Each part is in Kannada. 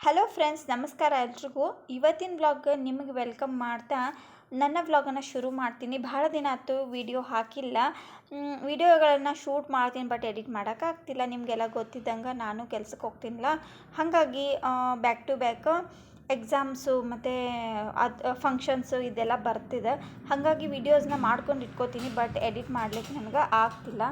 ಹಲೋ ಫ್ರೆಂಡ್ಸ್ ನಮಸ್ಕಾರ ಎಲ್ರಿಗೂ. ಇವತ್ತಿನ ವ್ಲಾಗ್ ನಿಮಗೆ ವೆಲ್ಕಮ್ ಮಾಡ್ತಾ ನನ್ನ ವ್ಲಾಗನ್ನು ಶುರು ಮಾಡ್ತೀನಿ. ಭಾಳ ದಿನ ಆಯ್ತು ವಿಡಿಯೋ ಹಾಕಿಲ್ಲ. ವಿಡಿಯೋಗಳನ್ನು ಶೂಟ್ ಮಾಡ್ತೀನಿ ಬಟ್ ಎಡಿಟ್ ಮಾಡೋಕ್ಕಾಗ್ತಿಲ್ಲ ನಿಮಗೆಲ್ಲ ಗೊತ್ತಿದ್ದಂಗೆ ನಾನು ಕೆಲ್ಸಕ್ಕೆ ಹೋಗ್ತೀನಿಲ್ಲ ಹಾಗಾಗಿ ಬ್ಯಾಕ್ ಟು ಬ್ಯಾಕ್ ಎಕ್ಸಾಮ್ಸು ಮತ್ತು ಅದು ಫಂಕ್ಷನ್ಸು ಇದೆಲ್ಲ ಬರ್ತಿದೆ. ಹಾಗಾಗಿ ವೀಡಿಯೋಸ್ನ ಮಾಡ್ಕೊಂಡು ಇಟ್ಕೋತೀನಿ ಬಟ್ ಎಡಿಟ್ ಮಾಡ್ಲಿಕ್ಕೆ ನನಗೆ ಆಗ್ತಿಲ್ಲ.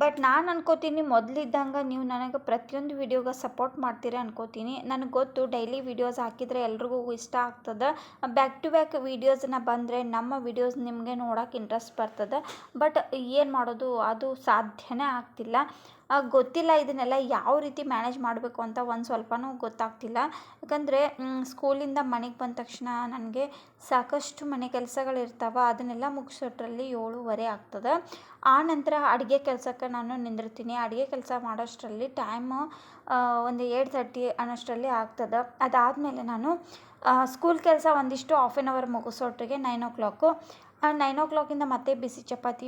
ಬಟ್ ನಾನು ಅನ್ಕೋತೀನಿ ಮೊದಲಿದ್ದಂಗೆ ನೀವು ನನಗೆ ಪ್ರತಿಯೊಂದು ವಿಡಿಯೋಗೆ ಸಪೋರ್ಟ್ ಮಾಡ್ತೀರಿ ಅನ್ಕೋತೀನಿ. ನನಗೆ ಗೊತ್ತು ಡೈಲಿ ವಿಡಿಯೋಸ್ ಹಾಕಿದರೆ ಎಲ್ರಿಗೂ ಇಷ್ಟ ಆಗ್ತದೆ. ಬ್ಯಾಕ್ ಟು ಬ್ಯಾಕ್ ವೀಡಿಯೋಸ್ನ ಬಂದರೆ ನಮ್ಮ ವಿಡಿಯೋಸ್ ನಿಮಗೆ ನೋಡೋಕೆ ಇಂಟ್ರೆಸ್ಟ್ ಬರ್ತದೆ. ಬಟ್ ಏನು ಮಾಡೋದು, ಅದು ಸಾಧ್ಯನೇ ಆಗ್ತಿಲ್ಲ. ಗೊತ್ತಿಲ್ಲ ಇದನ್ನೆಲ್ಲ ಯಾವ ರೀತಿ ಮ್ಯಾನೇಜ್ ಮಾಡಬೇಕು ಅಂತ ಒಂದು ಸ್ವಲ್ಪನೂ ಗೊತ್ತಾಗ್ತಿಲ್ಲ. ಯಾಕಂದರೆ ಸ್ಕೂಲಿಂದ ಮನೆಗೆ ಬಂದ ತಕ್ಷಣ ನನಗೆ ಸಾಕಷ್ಟು ಮನೆ ಕೆಲಸಗಳಿರ್ತಾವೆ ಅದನ್ನೆಲ್ಲ ಮುಗಿಸೋಟ್ರಲ್ಲಿ ಏಳುವರೆ ಆಗ್ತದೆ. ಆ ನಂತರ ಅಡುಗೆ ಕೆಲಸಕ್ಕೆ ನಾನು ನಿಂದಿರ್ತೀನಿ. ಅಡುಗೆ ಕೆಲಸ ಮಾಡೋಷ್ಟರಲ್ಲಿ ಟೈಮು ಒಂದು ಏಟ್ ತರ್ಟಿ ಅನ್ನೋಷ್ಟರಲ್ಲಿ ಆಗ್ತದೆ. ಅದಾದಮೇಲೆ ನಾನು ಸ್ಕೂಲ್ ಕೆಲಸ ಒಂದಿಷ್ಟು ಹಾಫ್ ಆ್ಯನ್ ಅವರ್ ಮುಗಿಸೋಟ್ರಿಗೆ ನೈನ್ ಓ ಕ್ಲಾಕು ನೈನ್ ಓ ಕ್ಲಾಕಿಂದ ಮತ್ತೆ ಬಿಸಿ ಚಪಾತಿ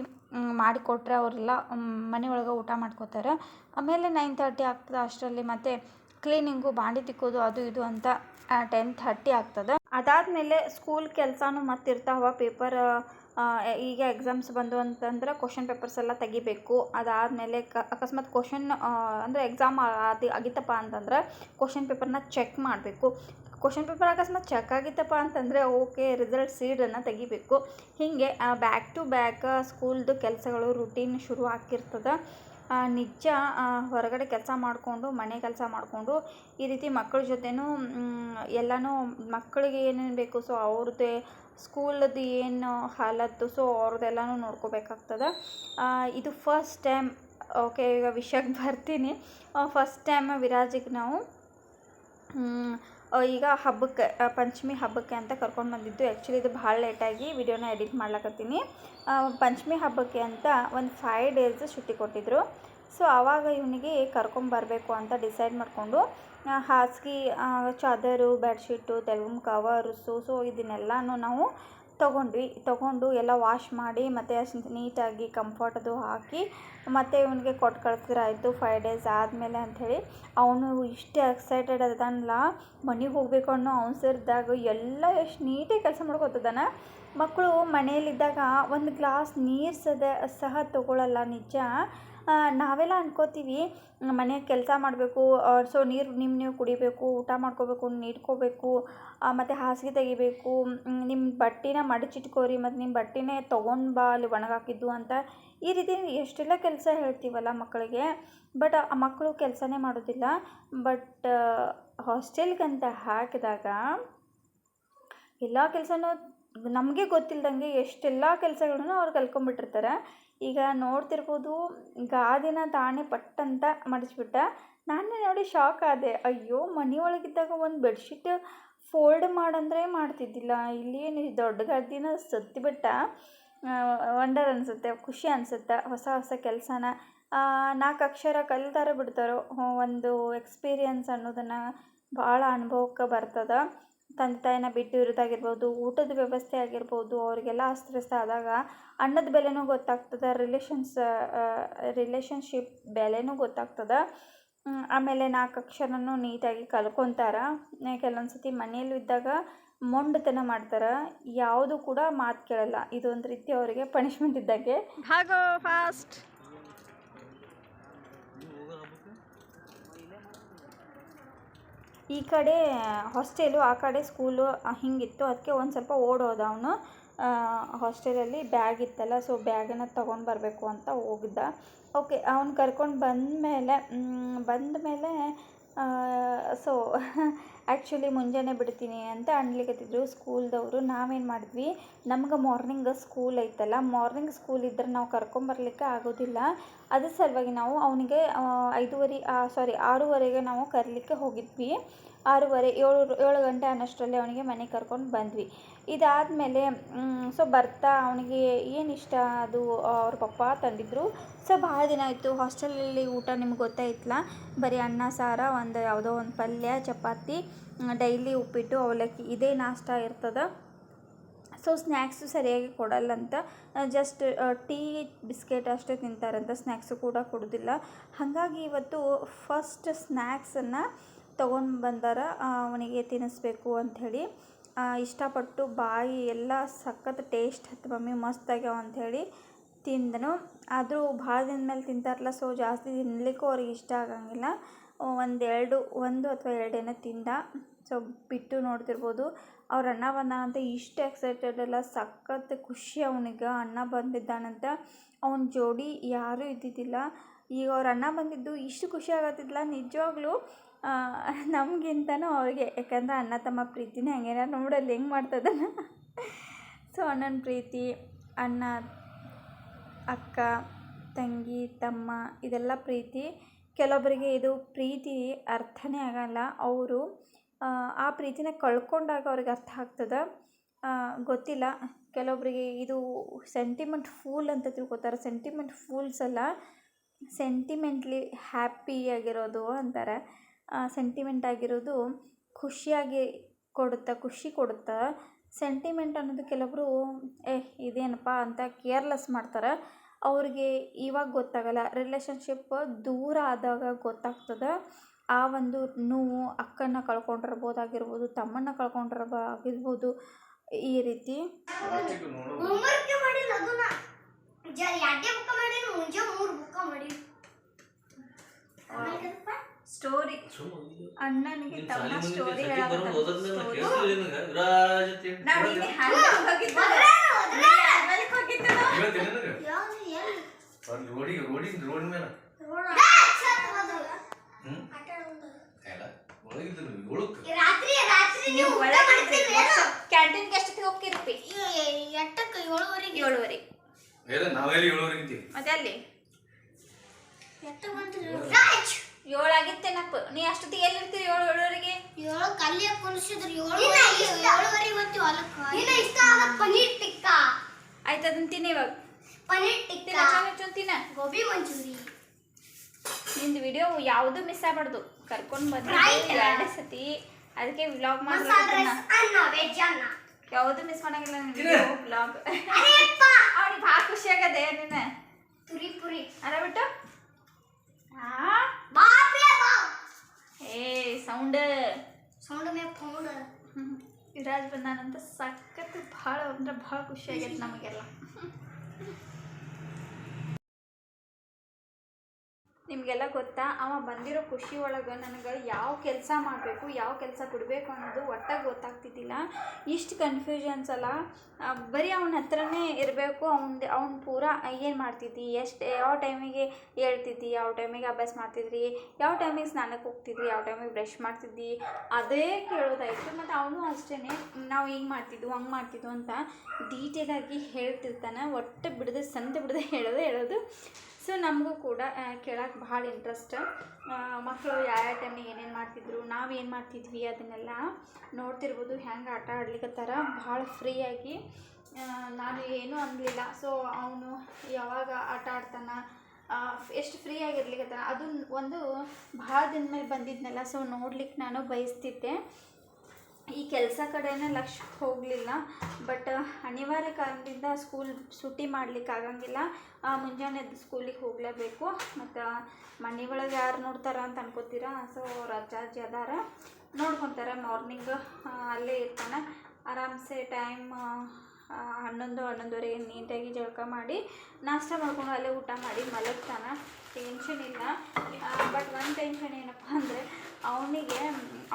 ಮಾಡಿಕೊಟ್ರೆ ಅವರೆಲ್ಲ ಮನೆ ಒಳಗೆ ಊಟ ಮಾಡ್ಕೋತಾರೆ. ಆಮೇಲೆ ನೈನ್ ತರ್ಟಿ ಆಗ್ತದೆ ಅಷ್ಟರಲ್ಲಿ ಮತ್ತೆ ಕ್ಲೀನಿಂಗು ಬಾಂಡಿ ತಿಕ್ಕೋದು, ಅದು ಇದು ಅಂತ ಟೆನ್ ಥರ್ಟಿ ಆಗ್ತದೆ. ಅದಾದಮೇಲೆ ಸ್ಕೂಲ್ ಕೆಲಸನೂ ಮತ್ತೆ ಇರ್ತಾವ ಪೇಪರ್ ಈಗ ಎಕ್ಸಾಮ್ಸ್ ಬಂದು ಅಂತಂದ್ರೆ ಕ್ವಶನ್ ಪೇಪರ್ಸ್ ಎಲ್ಲ ತೆಗಿಬೇಕು. ಅದಾದಮೇಲೆ ಕ, ಅಕಸ್ಮಾತ್ ಕ್ವಶನ್ ಅಂದರೆ ಎಕ್ಸಾಮ್ ಆಗಿತ್ತಪ್ಪ ಅಂತಂದ್ರೆ ಕ್ವಶನ್ ಪೇಪರ್ನ ಚೆಕ್ ಮಾಡಬೇಕು. ಕ್ವಶನ್ ಪೇಪರ್ ಅಕಸ್ಮಾತ್ ಚೆಕ್ ಆಗಿತ್ತಪ್ಪ ಅಂತಂದರೆ ಓಕೆ ರಿಸಲ್ಟ್ ಸೀಡನ್ನು ತೆಗಿಬೇಕು. ಹೀಗೆ ಬ್ಯಾಕ್ ಟು ಬ್ಯಾಕ್ ಸ್ಕೂಲ್ದು ಕೆಲಸಗಳು ರುಟೀನ್ ಶುರು ಆಗ್ತಿರ್ತದೆ. ನಿಜ ಹೊರಗಡೆ ಕೆಲಸ ಮಾಡಿಕೊಂಡು, ಮನೆ ಕೆಲಸ ಮಾಡಿಕೊಂಡು, ಈ ರೀತಿ ಮಕ್ಕಳ ಜೊತೆನೂ ಎಲ್ಲನೂ ಮಕ್ಕಳಿಗೆ ಏನೇನು ಬೇಕು ಸೊ ಅವ್ರದ್ದೇ ಸ್ಕೂಲದ್ದು ಏನು ಹಾಲತ್ತು ಸೊ ಅವ್ರದ್ದೆಲ್ಲನೂ ನೋಡ್ಕೋಬೇಕಾಗ್ತದೆ. ಇದು ಫಸ್ಟ್ ಟೈಮ್ ಓಕೆ ಈಗ ವಿಷಯಕ್ಕೆ ಬರ್ತೀನಿ. ಫಸ್ಟ್ ಟೈಮ್ ವಿರಾಜಿಗೆ ನಾವು ಈಗ ಹಬ್ಬಕ್ಕೆ ಪಂಚಮಿ ಹಬ್ಬಕ್ಕೆ ಅಂತ ಕರ್ಕೊಂಡು ಬಂದಿದ್ದು. ಆ್ಯಕ್ಚುಲಿ ಇದು ಭಾಳ ಲೇಟಾಗಿ ವಿಡಿಯೋನ ಎಡಿಟ್ ಮಾಡ್ಲಕತ್ತೀನಿ. ಪಂಚಮಿ ಹಬ್ಬಕ್ಕೆ ಅಂತ ಒಂದು ಫೈವ್ ಡೇಸ್ ಶುಟ್ಟಿ ಕೊಟ್ಟಿದ್ದರು ಸೊ ಆವಾಗ ಇವನಿಗೆ ಕರ್ಕೊಂಬರಬೇಕು ಅಂತ ಡಿಸೈಡ್ ಮಾಡಿಕೊಂಡು ಹಾಸಿಗೆ ಚಾದರು ಬೆಡ್ಶೀಟು ತೆಲುಗು ಕವರ್ಸು ಸೊ ಇದನ್ನೆಲ್ಲನೂ ನಾವು ತೊಗೊಂಡ್ವಿ, ತೊಗೊಂಡು ಎಲ್ಲ ವಾಶ್ ಮಾಡಿ ಮತ್ತು ಅಷ್ಟು ನೀಟಾಗಿ ಕಂಫರ್ಟದು ಹಾಕಿ ಮತ್ತು ಇವನಿಗೆ ಕೊಟ್ಟು ಕಳ್ಸಿದ್ರೆ ಆಯಿತು ಫೈವ್ ಡೇಸ್ ಆದಮೇಲೆ ಅಂಥೇಳಿ. ಅವನು ಇಷ್ಟು ಎಕ್ಸೈಟೆಡ್ ಅದನ್ನಲ್ಲ ಮನೆಗೆ ಹೋಗ್ಬೇಕು ಅನ್ನೋ ಅವಸರದಾಗ ಎಲ್ಲ ಎಷ್ಟು ನೀಟಾಗಿ ಕೆಲಸ ಮಾಡ್ಕೊತದಾನ ಮಕ್ಕಳು ಮನೆಯಲ್ಲಿದ್ದಾಗ ಒಂದು ಗ್ಲಾಸ್ ನೀರು ಸದ ಸಹ ತೊಗೊಳಲ್ಲ ನಿಜ. ನಾವೆಲ್ಲ ಅಂದ್ಕೋತೀವಿ ಮನೆಗೆ ಕೆಲಸ ಮಾಡಬೇಕು ಸೊ ನೀರು ನಿಮ್ಮ ನೀವು ಕುಡಿಬೇಕು, ಊಟ ಮಾಡ್ಕೋಬೇಕು ನೀಡ್ಕೋಬೇಕು ಮತ್ತು ಹಾಸಿಗೆ ತೆಗಿಬೇಕು ನಿಮ್ಮ ಬಟ್ಟೆನ ಮಡಚಿಟ್ಕೋರಿ, ಮತ್ತು ನಿಮ್ಮ ಬಟ್ಟೆನೇ ತೊಗೊಂಡು ಬಾ, ಅಲ್ಲಿ ಒಣಗಾಕಿದ್ದು ಅಂತ ಈ ರೀತಿ ಎಷ್ಟೆಲ್ಲ ಕೆಲಸ ಹೇಳ್ತೀವಲ್ಲ ಮಕ್ಕಳಿಗೆ, ಬಟ್ ಆ ಮಕ್ಕಳು ಕೆಲಸನೇ ಮಾಡೋದಿಲ್ಲ. ಬಟ್ ಹಾಸ್ಟೆಲ್ಗಂತ ಹಾಕಿದಾಗ ಎಲ್ಲ ಕೆಲಸನೂ ನಮಗೆ ಗೊತ್ತಿಲ್ದಂಗೆ ಎಷ್ಟೆಲ್ಲ ಕೆಲಸಗಳನ್ನು ಅವ್ರು ಕಲ್ತ್ಕೊಂಡ್ಬಿಟ್ಟಿರ್ತಾರೆ ಈಗ ನೋಡ್ತಿರ್ಬೋದು ಗಾದಿನ ತಾಣೆ ಪಟ್ ಅಂತ ಮಡಚಿಬಿಟ್ಟ. ನಾನೇ ನೋಡಿ ಶಾಕ್ ಆದೆ. ಅಯ್ಯೋ ಮನೆ ಒಳಗಿದ್ದಾಗ ಒಂದು ಬೆಡ್ಶೀಟ್ ಫೋಲ್ಡ್ ಮಾಡಂದ್ರೆ ಮಾಡ್ತಿದ್ದಿಲ್ಲ. ಇಲ್ಲಿ ದೊಡ್ಡ ಗಾದಿನ ಸತ್ತಿಬಿಟ್ಟ ವಂಡರ್ ಅನಿಸುತ್ತೆ, ಖುಷಿ ಅನಿಸುತ್ತೆ, ಹೊಸ ಹೊಸ ಕೆಲಸನ. ನಾಲ್ಕು ಅಕ್ಷರ ಕಲ್ತಾರೋ ಬಿಡ್ತಾರೋ ಒಂದು ಎಕ್ಸ್ಪೀರಿಯನ್ಸ್ ಅನ್ನೋದನ್ನು ಭಾಳ ಅನುಭವಕ್ಕೆ ಬರ್ತದೆ. ತಂದೆ ತಾಯಿನ ಬಿಟ್ಟು ಇರೋದಾಗಿರ್ಬೋದು, ಊಟದ ವ್ಯವಸ್ಥೆ ಆಗಿರ್ಬೋದು, ಅವರಿಗೆಲ್ಲ ಅಸ್ತವ್ಯಸ್ತ ಆದಾಗ ಅನ್ನದ ಬೆಲೆನೂ ಗೊತ್ತಾಗ್ತದೆ ರಿಲೇಷನ್ಸ್ ರಿಲೇಷನ್ಶಿಪ್ ಬೆಲೆನೂ ಗೊತ್ತಾಗ್ತದೆ. ಆಮೇಲೆ ನಾಲ್ಕು ಅಕ್ಷರನೂ ನೀಟಾಗಿ ಕಲ್ಕೊತಾರ. ಕೆಲವೊಂದು ಸತಿ ಮನೆಯಲ್ಲೂ ಇದ್ದಾಗ ಮೊಂಡತನ ಮಾಡ್ತಾರೆ. ಯಾವುದು ಕೂಡ ಮಾತು ಕೇಳಲ್ಲ. ಇದೊಂದು ರೀತಿ ಅವರಿಗೆ ಪನಿಷ್ಮೆಂಟ್ ಇದ್ದಾಗೆ. ಹಾಗೋ ಫಾಸ್ಟ್ ಈ ಕಡೆ, ಹಾಸ್ಟೆಲು, ಆ ಕಡೆ ಸ್ಕೂಲು ಹಿಂಗಿತ್ತು. ಅದಕ್ಕೆ ಒಂದು ಸ್ವಲ್ಪ ಓಡೋದ ಅವನು. ಹಾಸ್ಟೆಲಲ್ಲಿ ಬ್ಯಾಗ್ ಇತ್ತಲ್ಲ, ಸೊ ಬ್ಯಾಗನ್ನು ತೊಗೊಂಡು ಬರಬೇಕು ಅಂತ ಹೋಗಿದ್ದ. ಓಕೆ, ಅವ್ನು ಕರ್ಕೊಂಡು ಬಂದಮೇಲೆ ಬಂದಮೇಲೆ ಸೊ ಆ್ಯಕ್ಚುಲಿ ಮುಂಜಾನೆ ಬಿಡ್ತೀನಿ ಅಂತ ಅನ್ಲಿಕತ್ತಿದ್ರು ಸ್ಕೂಲ್ದವರು. ನಾವೇನು ಮಾಡಿದ್ವಿ, ನಮ್ಗೆ ಮಾರ್ನಿಂಗ್ ಸ್ಕೂಲ್ ಐತಲ್ಲ ಮಾರ್ನಿಂಗ್ ಸ್ಕೂಲ್ ಇದ್ರೆ ನಾವು ಕರ್ಕೊಂಬರ್ಲಿಕ್ಕೆ ಆಗೋದಿಲ್ಲ. ಅದ್ರ ಸಲುವಾಗಿ ನಾವು ಅವನಿಗೆ ಐದುವರೆ ಸಾರಿ ಆರೂವರೆಗೆ ನಾವು ಕರೀಲಿಕ್ಕೆ ಹೋಗಿದ್ವಿ. ಆರೂವರೆ, ಏಳು ಏಳು ಗಂಟೆ ಅನ್ನೋಷ್ಟರಲ್ಲಿ ಅವನಿಗೆ ಮನೆಗೆ ಕರ್ಕೊಂಡು ಬಂದ್ವಿ. ಇದಾದಮೇಲೆ ಸೊ ಬರ್ತಾ ಅವನಿಗೆ ಏನು ಇಷ್ಟ ಅದು ಅವ್ರ ಪಪ್ಪ ತಂದಿದ್ರು. ಸೊ ಭಾಳ ದಿನ ಆಯಿತು ಹಾಸ್ಟೆಲಲ್ಲಿ ಊಟ ನಿಮ್ಗೆ ಗೊತ್ತಾಯ್ತಲ್ಲ ಬರೀ ಅನ್ನ, ಸಾರ, ಒಂದು ಯಾವುದೋ ಒಂದು ಪಲ್ಯ, ಚಪಾತಿ. ಡೈಲಿ ಉಪ್ಪಿಟ್ಟು, ಅವಲಕ್ಕಿ ಇದೇ ನಾಷ್ಟ ಇರ್ತದೆ. ಸೊ ಸ್ನ್ಯಾಕ್ಸು ಸರಿಯಾಗಿ ಕೊಡಲ್ಲಂತ ಜಸ್ಟ್ ಟೀ ಬಿಸ್ಕೆಟ್ ಅಷ್ಟೇ ತಿಂತಾರಂತ ಸ್ನ್ಯಾಕ್ಸು ಕೂಡ ಕೊಡೋದಿಲ್ಲ. ಹಾಗಾಗಿ ಇವತ್ತು ಫಸ್ಟ್ ಸ್ನ್ಯಾಕ್ಸನ್ನು ತೊಗೊಂಡು ಬಂದಾರ ಅವನಿಗೆ ತಿನ್ನಿಸ್ಬೇಕು ಅಂಥೇಳಿ ಇಷ್ಟಪಟ್ಟು ಬಾಯಿ ಎಲ್ಲ ಸಖತ್ ಟೇಸ್ಟ್ ಹತ್ತು ಮಮ್ಮಿ ಮಸ್ತ್ ಆಗ್ಯಾವ ಅಂಥೇಳಿ ತಿಂದನು. ಆದರೂ ಭಾಳ ದಿನದ ಮೇಲೆ ತಿಂತಾರಲ್ಲ ಸೊ ಜಾಸ್ತಿ ತಿನ್ನಲಿಕ್ಕೂ ಅವ್ರಿಗೆ ಇಷ್ಟ ಆಗಂಗಿಲ್ಲ. ಒಂದೆರಡು ಒಂದು ಅಥವಾ ಎರಡೇನೋ ತಿಂದ ಸೊ ಬಿಟ್ಟು ನೋಡ್ತಿರ್ಬೋದು. ಅವ್ರ ಅಣ್ಣ ಬಂದಾನಂತ ಇಷ್ಟು ಎಕ್ಸೈಟೆಡ್ ಅಲ್ಲ, ಸಖತ್ ಖುಷಿ ಅವನಿಗೆ. ಅಣ್ಣ ಬಂದಿದ್ದಾನಂತ ಅವನ ಜೋಡಿ ಯಾರೂ ಇದ್ದಿದ್ದಿಲ್ಲ. ಈಗ ಅವ್ರ ಅಣ್ಣ ಬಂದಿದ್ದು ಇಷ್ಟು ಖುಷಿ ಆಗತ್ತಿದ್ಲ, ನಿಜವಾಗ್ಲೂ ನಮಗಿಂತನೂ ಅವ್ರಿಗೆ. ಯಾಕಂದ್ರೆ ಅಣ್ಣ ತಮ್ಮ ಪ್ರೀತಿನೇ ಹಂಗೇನ ನೋಡಲ್ಲಿ ಹೆಂಗೆ ಮಾಡ್ತದನ ಸೊ ಅಣ್ಣನ ಪ್ರೀತಿ, ಅಣ್ಣ ಅಕ್ಕ, ತಂಗಿ, ತಮ್ಮ ಇದೆಲ್ಲ ಪ್ರೀತಿ. ಕೆಲವೊಬ್ಬರಿಗೆ ಇದು ಪ್ರೀತಿ ಅರ್ಥನೇ ಆಗಲ್ಲ. ಅವರು, ಆ ಪ್ರೀತಿನ ಕಳ್ಕೊಂಡಾಗ ಅವ್ರಿಗೆ ಅರ್ಥ ಆಗ್ತದೆ. ಗೊತ್ತಿಲ್ಲ. ಕೆಲವೊಬ್ಬರಿಗೆ ಇದು ಸೆಂಟಿಮೆಂಟ್ ಫೂಲ್ ಅಂತ ತಿಳ್ಕೊತಾರೆ. ಸೆಂಟಿಮೆಂಟ್ ಫೂಲ್ಸ್ ಅಲ್ಲ ಸೆಂಟಿಮೆಂಟ್ಲಿ ಹ್ಯಾಪಿಯಾಗಿರೋದು ಅಂತಾರೆ. ಸೆಂಟಿಮೆಂಟ್ ಆಗಿರೋದು ಖುಷಿಯಾಗಿ ಕೊಡುತ್ತೆ, ಖುಷಿ ಕೊಡುತ್ತೆ ಸೆಂಟಿಮೆಂಟ್ ಅನ್ನೋದು ಕೆಲವರು, ಏ, ಇದೇನಪ್ಪ ಅಂತ ಕೇರ್ಲೆಸ್ ಮಾಡ್ತಾರೆ. ಅವ್ರಿಗೆ ಇವಾಗ ಗೊತ್ತಾಗಲ್ಲ. ರಿಲೇಷನ್ಶಿಪ್ ದೂರ ಆದಾಗ ಗೊತ್ತಾಗ್ತದೆ. ಆ ಒಂದು ನೋವು ಅಕ್ಕನ ಕಳ್ಕೊಂಡಿರ್ಬೋದಾಗಿರ್ಬೋದು, ತಮ್ಮನ್ನ ಕಳ್ಕೊಂಡಿರ್ಬೋ ಆಗಿರ್ಬೋದು ಈ ರೀತಿ. ಅಣ್ಣನಿಗೆ ತಮ್ಮ ಸ್ಟೋರಿ ನಾವು ಇಲ್ಲಿ ಎಲ್ಲಿ? ರೋಡಿಗೆ ರೋಡಿ ರೋಡ್ ಮೇಲೆ? ಕ್ಯಾಂಟೀನ್ಗೆ ಎಷ್ಟೊತ್ತಿಗೆ ಎಟ್ಟಕ್ಕೆ ಏಳುವರೆಗೆ? ಏಳುವರೆ. ನಾವೆಲ್ಲಿ ಏಳುವರೆಗೆ ಮತ್ತೆ ಅಲ್ಲಿ? ಎಟ್ಟಕ್ಕೆ ಬಂತು ರಾಜ್! ಏಳು ಆಗಿತ್ತೇನಪ್ಪ ನೀ ಅಷ್ಟೊತ್ತಿಗೆ ಎಲ್ಲಿರ್ತೀರಿ ಏಳು ಏಳುವರೆಗೆ? ಏಳು ಕಲ್ಲಿಯ ಕುಣಿಸಿದ್ರು. ಏಳುವರೆಗೆ ಏಳುವರೆಗೆ ಬಂತೀವಿ ಹೊಲಕ್ಕೆ ನಿನ್ನ ಇಷ್ಟ ಆದ ಪನೀರ್ ಟಿಕ್ಕ. ಆಯ್ತು ಅದನ್ನ ತಿನ್ನಿ ಇವಾಗ. ಪನೀರ್ ಟಿಕ್ಕ. ಟಿಕ್ಕಾ ತಿನ್ನ. ಗೋಬಿ ಮಂಚೂರಿ. ನಿಂದು ವಿಡಿಯೋ ಯಾವುದು ಮಿಸ್ ಆಗ್ಬಾರ್ದು. ಕರ್ಕೊಂಡು ಬಂದ್ರೆ. ಎರಡೇ ಸತಿ. ಅದಕ್ಕೆ ವ್ಲಾಗ್ ಮಾಡ್ಬೇಕು ಅನ್ನ ವೆಜ್ ಅನ್ನ. ಯಾವುದು ಮಿಸ್ ಮಾಡಂಗಿಲ್ಲ ತಿನ್ನ. ವ್ಲಾಗ್ ಅವ್ನಿಗೆ ಭಾಳ ಖುಷಿ ಆಗದೆ ನಿನ್ನ. ಪುರಿ ಪುರಿ. ಅಲ್ಲ ಬಿಟ್ಟು? ಬಾ ಏ ಸೌಂಡ್. ಸೌಂಡ್ ಮೇ ಪೌಂಡ್ ವಿರಾಜ್ ಬಂದಾನಂತ ಸಖತ್ ಭಾಳ ಅಂದ್ರೆ ಭಾಳ ಖುಷಿ ಆಗೈತೆ ನಮಗೆಲ್ಲ. ನಿಮಗೆಲ್ಲ ಗೊತ್ತಾ? ಅವ ಬಂದಿರೋ ಖುಷಿ ಒಳಗೆ ನನಗೆ ಯಾವ ಕೆಲಸ ಮಾಡಬೇಕು, ಯಾವ ಕೆಲಸ ಬಿಡಬೇಕು ಅನ್ನೋದು ಒಟ್ಟಾಗಿ ಗೊತ್ತಾಗ್ತಿದ್ದಿಲ್ಲ. ಇಷ್ಟು ಕನ್ಫ್ಯೂಷನ್ಸ್ ಅಲ್ಲ. ಬರೀ ಅವನ ಹತ್ರನೇ ಇರಬೇಕು, ಅವ್ನ ಅವ್ನ ಪೂರ ಏನು ಮಾಡ್ತಿದ್ದಿ? ಎಷ್ಟು, ಯಾವ ಟೈಮಿಗೆ ಹೇಳ್ತಿದ್ದಿ? ಯಾವ ಟೈಮಿಗೆ ಅಭ್ಯಾಸ ಮಾಡ್ತಿದ್ರಿ ಯಾವ ಟೈಮಿಗೆ ಸ್ನಾನಕ್ಕೆ ಹೋಗ್ತಿದ್ರಿ ಯಾವ ಟೈಮಿಗೆ ಬ್ರಷ್ ಮಾಡ್ತಿದ್ದಿ? ಅದೇ ಕೇಳೋದಾಯಿತು. ಮತ್ತು ಅವನು ಅಷ್ಟೇ ನಾವು ಹಿಂಗೆ ಮಾಡ್ತಿದ್ವು, ಹಂಗೆ ಮಾಡ್ತಿದ್ವು ಅಂತ ಡೀಟೇಲಾಗಿ ಹೇಳ್ತಿರ್ತಾನೆ. ಒಟ್ಟು ಬಿಡದೆ, ಸಂತೆ ಬಿಡದೆ ಹೇಳೋದು ಹೇಳೋದು ಸೊ ನಮಗೂ ಕೂಡ ಕೇಳಕ್ಕೆ ಭಾಳ ಇಂಟ್ರೆಸ್ಟ್ ಮಕ್ಕಳು ಯಾವ ಟೈಮಿಗೆ ಏನೇನು ಮಾಡ್ತಿದ್ರು, ನಾವು ಏನು ಮಾಡ್ತಿದ್ವಿ ಅದನ್ನೆಲ್ಲ ನೋಡ್ತಿರ್ಬೋದು ಹೆಂಗೆ ಆಟ ಆಡ್ಲಿಕ್ಕತ್ತಾರ ಭಾಳ ಫ್ರೀಯಾಗಿ ನಾನು ಏನೂ ಅನ್ನಲಿಲ್ಲ ಸೊ ಅವನು ಯಾವಾಗ ಆಟ ಆಡ್ತಾನ ಎಷ್ಟು ಫ್ರೀಯಾಗಿ ಆಗಿರ್ಲಿಕ್ಕೆ ಅದು ಒಂದು ಭಾಳ ದಿನ ಮೇಲೆ ಬಂದಿದ್ನಲ್ಲ ಸೊ ನೋಡ್ಲಿಕ್ಕೆ ನಾನು ಬಯಸ್ತಿದ್ದೆ. ಈ ಕೆಲಸ ಕಡೆನೇ ಲಕ್ಷ ಹೋಗಲಿಲ್ಲ ಬಟ್ ಅನಿವಾರ್ಯ ಕಾರಣದಿಂದ ಸ್ಕೂಲ್ ಸೂಟಿ ಮಾಡ್ಲಿಕ್ಕೆ ಆಗಂಗಿಲ್ಲ. ಮುಂಜಾನೆ ಎದ್ದು ಸ್ಕೂಲಿಗೆ ಹೋಗಲೇಬೇಕು. ಮತ್ತು ಮನೆ ಒಳಗೆ ಯಾರು ನೋಡ್ತಾರ ಅಂತ ಅನ್ಕೋತೀರಾ? ಸೊ ರಜಾ ಅಜ್ಜಿ ಅದಾರ. ನೋಡ್ಕೊತಾರೆ ಮಾರ್ನಿಂಗ್ ಅಲ್ಲೇ ಇರ್ತಾನೆ. ಆರಾಮ್ಸೆ ಟೈಮ್ ಹನ್ನೊಂದು ಹನ್ನೊಂದುವರೆಗೆ ನೀಟಾಗಿ ಜಳಕ ಮಾಡಿ ನಾಷ್ಟ ಮಾಡ್ಕೊಂಡು ಅಲ್ಲೇ ಊಟ ಮಾಡಿ ಮಲಗ್ತಾನೆ. ಟೆನ್ಷನ್ ಇಲ್ಲ. ಬಟ್ ಒಂದು ಟೆನ್ಷನ್ ಏನಪ್ಪ ಅಂದರೆ ಅವನಿಗೆ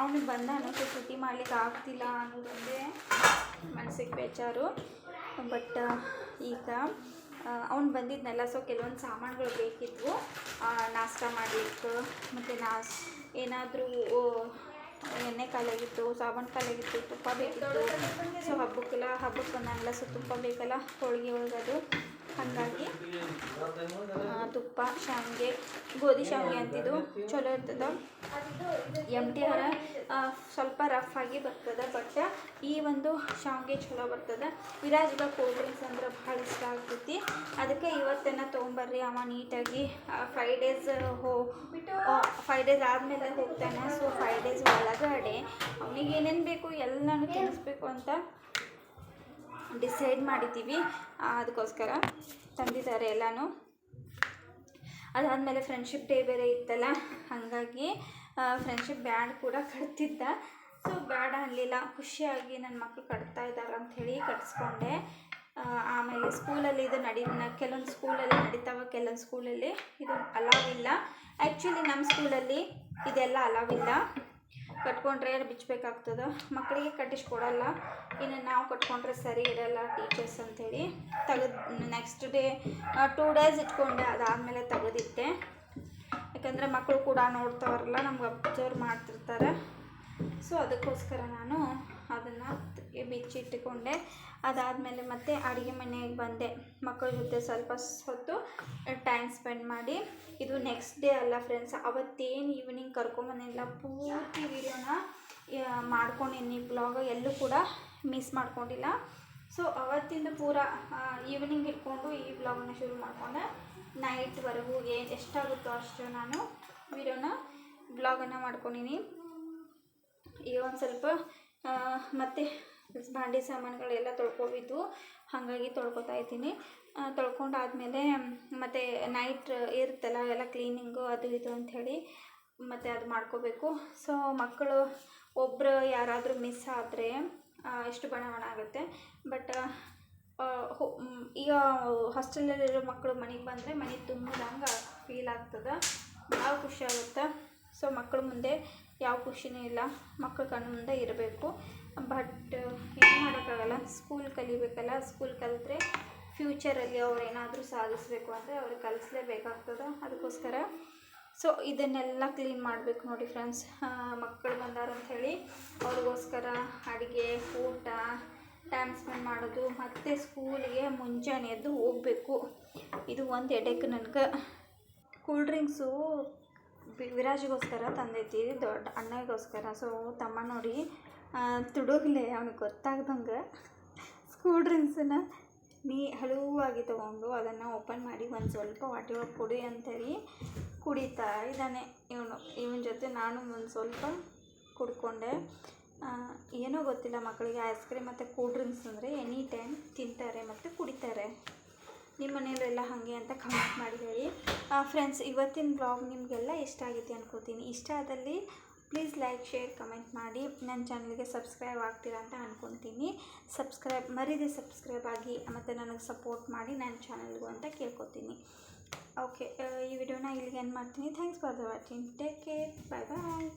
ಅವನಿಗೆ ಬಂದಾನು ಸೂಟಿ ಮಾಡ್ಲಿಕ್ಕೆ ಆಗ್ತಿಲ್ಲ ಅನ್ನೋದೊಂದೇ ಮನಸ್ಸಿಗೆ ಬೇಜಾರು. ಬಟ್ ಈಗ ಅವ್ನು ಬಂದಿದ್ನಲ್ಲ ಸೊ ಕೆಲವೊಂದು ಸಾಮಾನುಗಳು ಬೇಕಿದ್ವು. ನಾಷ್ಟ ಮಾಡಲಿಕ್ಕೆ, ಮತ್ತು ನಾಸ್, ಏನಾದರೂ ಎಣ್ಣೆ ಕಾಲಾಗಿತ್ತು, ಸಾಬೂನು ಕಾಲಾಗಿತ್ತು, ತುಪ್ಪ ಬೇಕಿತ್ತು. ಸೊ ಹಬ್ಬಕ್ಕೆಲ್ಲ, ಹಬ್ಬಕ್ಕೆ ಬಂದಂಗೆಲ್ಲ ಸೊ ತುಪ್ಪ ಬೇಕಲ್ಲ, ಹೋಳಿಗೆ ಒಳಗದು. ಹಾಗಾಗಿ ತುಪ್ಪ, ಶಾವಿಗೆ, ಗೋಧಿ ಶಾವಿಗೆ ಅಂತಿದ್ದು ಚಲೋ ಇರ್ತದೆ. ಎಂ ಟಿ ಹರ ಸ್ವಲ್ಪ ರಫ್ ಆಗಿ ಬರ್ತದೆ ಬಟ್ ಈ ಒಂದು ಶಾವಿಗೆ ಚಲೋ ಬರ್ತದೆ. ವಿರಾಜ್ಗೆ ಕೋಲ್ಡ್ ಡ್ರಿಂಕ್ಸ್ ಅಂದ್ರೆ ಭಾಳ ಇಷ್ಟ ಆಗ್ತೈತಿ. ಅದಕ್ಕೆ ಇವತ್ತೇನ ತೊಗೊಂಬರ್ರಿ ಅವ ನೀಟಾಗಿ. ಫೈವ್ ಡೇಸ್ ಹೋ ಫೈವ್ ಡೇಸ್ ಆದಮೇಲೆ ಹೋಗ್ತಾನೆ. ಸೊ ಫೈವ್ ಡೇಸ್ ಒಳಗಡೆ ಅವನಿಗೆ ಏನೇನು ಬೇಕು ಎಲ್ಲನೂ ತಿನ್ನಿಸ್ಬೇಕು ಅಂತ ಡಿಸೈಡ್ ಮಾಡಿದ್ದೀವಿ. ಅದಕ್ಕೋಸ್ಕರ ತಂದಿದ್ದಾರೆ ಎಲ್ಲನೂ. ಅದಾದಮೇಲೆ ಫ್ರೆಂಡ್ಶಿಪ್ ಡೇ ಬೇರೆ ಇತ್ತಲ್ಲ, ಹಾಗಾಗಿ ಫ್ರೆಂಡ್ಶಿಪ್ ಬ್ಯಾಡ್ ಕೂಡ ಕಟ್ತಿದ್ದ. ಸೊ ಬ್ಯಾಡ ಅನ್ನಲಿಲ್ಲ ಖುಷಿಯಾಗಿ ನನ್ನ ಮಕ್ಕಳು ಕಟ್ತಾ ಇದ್ದಾರೆ ಅಂಥೇಳಿ ಕಟ್ಸ್ಕೊಂಡೆ. ಆಮೇಲೆ ಸ್ಕೂಲಲ್ಲಿ ಇದು ನಡಿ ಕೆಲವೊಂದು ಸ್ಕೂಲಲ್ಲಿ ನಡೀತಾವ ಕೆಲವೊಂದು ಸ್ಕೂಲಲ್ಲಿ ಇದು ಅಲಾವ್ ಇಲ್ಲ. ಆ್ಯಕ್ಚುಲಿ ನಮ್ಮ ಸ್ಕೂಲಲ್ಲಿ ಇದೆಲ್ಲ ಅಲಾವ್ ಇಲ್ಲ. ಕಟ್ಕೊಂಡ್ರೆ ಬಿಚ್ಚಬೇಕಾಗ್ತದೆ. ಮಕ್ಕಳಿಗೆ ಕಟ್ಟಿಸ್ಕೊಡಲ್ಲ. ಇನ್ನು ನಾವು ಕಟ್ಕೊಂಡ್ರೆ ಸರಿ ಇರಲ್ಲ ಟೀಚರ್ಸ್ ಅಂಥೇಳಿ ತೆಗೆದು ನೆಕ್ಸ್ಟ್ ಡೇ ಟೂ ಡೇಸ್ ಇಟ್ಕೊಂಡೆ. ಅದಾದಮೇಲೆ ತೆಗೆದಿಟ್ಟೆ. ಯಾಕಂದರೆ ಮಕ್ಕಳು ಕೂಡ ನೋಡ್ತಾವ್ರಲ್ಲ, ನಮ್ಗೆ ಅಬ್ಸರ್ವ್ ಮಾಡ್ತಿರ್ತಾರೆ. ಸೊ ಅದಕ್ಕೋಸ್ಕರ ನಾನು ಅದನ್ನು ಬಿಚ್ಚಿಟ್ಟುಕೊಂಡೆ. ಅದಾದಮೇಲೆ ಮತ್ತೆ ಅಡುಗೆ ಮನೆಗೆ ಬಂದೆ. ಮಕ್ಕಳ ಜೊತೆ ಸ್ವಲ್ಪ ಹೊತ್ತು ಟೈಮ್ ಸ್ಪೆಂಡ್ ಮಾಡಿ. ಇದು ನೆಕ್ಸ್ಟ್ ಡೇ ಅಲ್ಲ ಫ್ರೆಂಡ್ಸ್ ಅವತ್ತೇನು ಈವ್ನಿಂಗ್ ಕರ್ಕೊಂಬಂದಿಲ್ಲ ಪೂರ್ತಿ ವಿಡಿಯೋನ ಮಾಡ್ಕೊಂಡಿನಿ ಬ್ಲಾಗ್ ಎಲ್ಲೂ ಕೂಡ ಮಿಸ್ ಮಾಡ್ಕೊಂಡಿಲ್ಲ. ಸೊ ಅವತ್ತಿಂದ ಪೂರ ಈವ್ನಿಂಗ್ ಇಟ್ಕೊಂಡು ಈ ಬ್ಲಾಗನ್ನ ಶುರು ಮಾಡ್ಕೊಂಡೆ. ನೈಟ್ವರೆಗೂ ಏನು ಎಷ್ಟಾಗುತ್ತೋ ಅಷ್ಟು ನಾನು ವಿಡಿಯೋನ ಬ್ಲಾಗನ್ನು ಮಾಡ್ಕೊಂಡಿನಿ. ಈಗ ಒಂದು ಸ್ವಲ್ಪ ಮತ್ತೆ ಭಾಂಡೆ ಸಾಮಾನುಗಳೆಲ್ಲ ತೊಳ್ಕೊಬಿದ್ದು ಹಾಗಾಗಿ ತೊಳ್ಕೊತಾ ಇದ್ದೀನಿ. ತೊಳ್ಕೊಂಡಾದಮೇಲೆ ಮತ್ತೆ ನೈಟ್ ಇರುತ್ತಲ್ಲ, ಎಲ್ಲ ಕ್ಲೀನಿಂಗು ಅದು ಇದು ಅಂಥೇಳಿ ಮತ್ತು ಅದು ಮಾಡ್ಕೋಬೇಕು. ಸೊ ಮಕ್ಕಳು ಒಬ್ಬರು ಯಾರಾದರೂ ಮಿಸ್ ಆದರೆ ಎಷ್ಟು ಬಣ ಬಣ ಆಗುತ್ತೆ ಬಟ್ ಈಗ ಹಾಸ್ಟೆಲಲ್ಲಿರೋ ಮಕ್ಕಳು ಮನೆಗೆ ಬಂದರೆ ಮನೆ ತುಂಬಿದಂಗೆ ಫೀಲ್ ಆಗ್ತದೆ. ಭಾಳ ಖುಷಿಯಾಗುತ್ತೆ ಸೊ ಮಕ್ಕಳು ಮುಂದೆ ಯಾವ ಖುಷಿನೂ ಇಲ್ಲ. ಮಕ್ಳು ಕಣ್ಣು ಮುಂದೆ ಇರಬೇಕು. ಬಟ್ ಏನು ಮಾಡೋಕ್ಕಾಗಲ್ಲ. ಸ್ಕೂಲ್ ಕಲಿಬೇಕಲ್ಲ. ಸ್ಕೂಲ್ ಕಲಿತ್ರೆ ಫ್ಯೂಚರಲ್ಲಿ ಅವ್ರು ಏನಾದರೂ ಸಾಧಿಸಬೇಕು ಅಂದರೆ ಅವ್ರಿಗೆ ಕಲಿಸ್ಲೇಬೇಕಾಗ್ತದೆ. ಅದಕ್ಕೋಸ್ಕರ ಸೊ ಇದನ್ನೆಲ್ಲ ಕ್ಲೀನ್ ಮಾಡಬೇಕು ನೋಡಿ ಫ್ರೆಂಡ್ಸ್ ಮಕ್ಕಳು ಬಂದಾರ ಅಂಥೇಳಿ ಅವ್ರಿಗೋಸ್ಕರ ಅಡುಗೆ, ಊಟ ಟೈಮ್ ಸ್ಪೆಂಡ್ ಮಾಡೋದು, ಮತ್ತು ಸ್ಕೂಲಿಗೆ ಮುಂಜಾನೆ ಎದ್ದು ಹೋಗಬೇಕು. ಇದು ಒಂದು ಎಡೆಕ್ ನನಗೆ. ಕೂಲ್ ಡ್ರಿಂಕ್ಸು ವಿರಾಜಿಗೋಸ್ಕರ ತಂದೈತಿ, ದೊಡ್ಡ ಅಣ್ಣಗೋಸ್ಕರ. ಸೊ ತಮ್ಮ ನೋಡಿ ತುಡುಗ್ಲೆ ಅವ್ನಿಗೆ ಗೊತ್ತಾಗ್ದಂಗೆ ಕೂಲ್ ಡ್ರಿಂಕ್ಸನ್ನ ನೀ ಹಳುವಾಗಿ ತೊಗೊಂಡು ಅದನ್ನು ಓಪನ್ ಮಾಡಿ ಒಂದು ಸ್ವಲ್ಪ ವಾಟಿ ಒಳಗೆ ಕುಡಿ ಅಂತೇಳಿ ಕುಡಿತಾ ಇದ್ದಾನೆ ಇವನು. ಇವನ ಜೊತೆ ನಾನು ಒಂದು ಸ್ವಲ್ಪ ಕುಡ್ಕೊಂಡೆ. ಏನೋ ಗೊತ್ತಿಲ್ಲ ಮಕ್ಕಳಿಗೆ ಐಸ್ ಕ್ರೀಮ್ ಮತ್ತು ಕೂಲ್ ಡ್ರಿಂಕ್ಸ್ ಅಂದರೆ ಎನಿ ಟೈಮ್ ತಿಂತಾರೆ ಮತ್ತು ಕುಡಿತಾರೆ. ನಿಮ್ಮ ಮನೆಯಲ್ಲೆಲ್ಲ ಹಾಗೆ ಅಂತ ಕಮೆಂಟ್ ಮಾಡಿ ಹೇಳಿ. ಫ್ರೆಂಡ್ಸ್ ಇವತ್ತಿನ ಬ್ಲಾಗ್ ನಿಮಗೆಲ್ಲ ಇಷ್ಟ ಆಗಿದೆ ಅನ್ಕೋತೀನಿ. ಇಷ್ಟ ಆದಲ್ಲಿ ಪ್ಲೀಸ್ ಲೈಕ್ ಶೇರ್ ಕಮೆಂಟ್ ಮಾಡಿ. ನನ್ನ ಚಾನಲ್ಗೆ ಸಬ್ಸ್ಕ್ರೈಬ್ ಆಗ್ತೀರಾ ಅಂತ ಅಂದ್ಕೊತೀನಿ ಸಬ್ಸ್ಕ್ರೈಬ್ ಮರೀದೆ ಸಬ್ಸ್ಕ್ರೈಬ್ ಆಗಿ ಮತ್ತು ನನಗೆ ಸಪೋರ್ಟ್ ಮಾಡಿ ನನ್ನ ಚಾನಲ್ಗೂ ಅಂತ ಕೇಳ್ಕೊತೀನಿ. ಓಕೆ ಈ ವಿಡಿಯೋನ ಇಲ್ಲಿಗೆ ಏನು ಮಾಡ್ತೀನಿ. Thanks for the watching take care bye bye